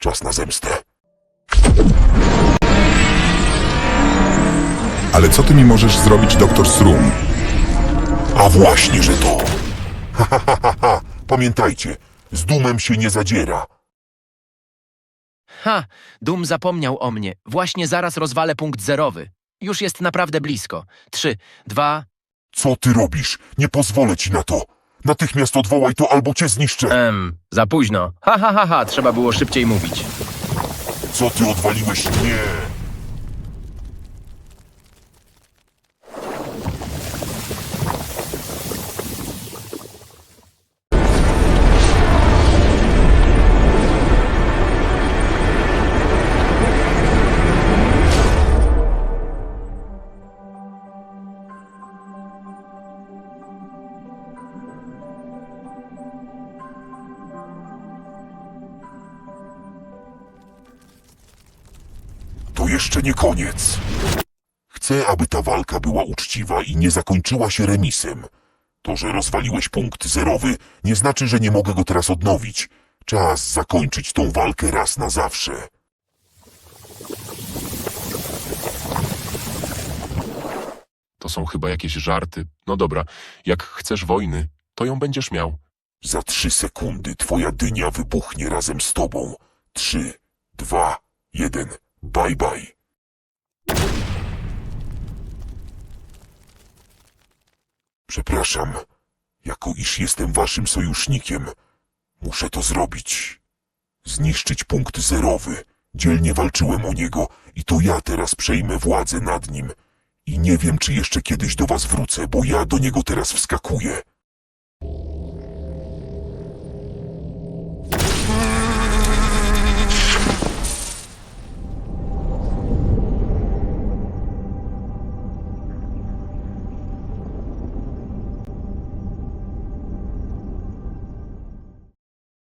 Czas na zemstę. Ale co ty mi możesz zrobić, doktor Srum? A właśnie, że to. Ha, ha, ha, ha, ha. Pamiętajcie, z dumem się nie zadziera. Ha, Dum zapomniał o mnie. Właśnie zaraz rozwalę punkt zerowy. Już jest naprawdę blisko. Trzy, dwa... Co ty robisz? Nie pozwolę ci na to. Natychmiast odwołaj to albo cię zniszczę. Em, za późno. Ha, ha, ha, ha, trzeba było szybciej mówić. Co ty odwaliłeś? Nie. Jeszcze nie koniec. Chcę, aby ta walka była uczciwa i nie zakończyła się remisem. To, że rozwaliłeś punkt zerowy, nie znaczy, że nie mogę go teraz odnowić. Czas zakończyć tą walkę raz na zawsze. To są chyba jakieś żarty. No dobra, jak chcesz wojny, to ją będziesz miał. Za trzy sekundy twoja dynia wybuchnie razem z tobą. Trzy, dwa, jeden. Bye bye. Przepraszam, jako iż jestem waszym sojusznikiem, muszę to zrobić. Zniszczyć punkt zerowy. Dzielnie walczyłem o niego i to ja teraz przejmę władzę nad nim. I nie wiem, czy jeszcze kiedyś do was wrócę, bo ja do niego teraz wskakuję.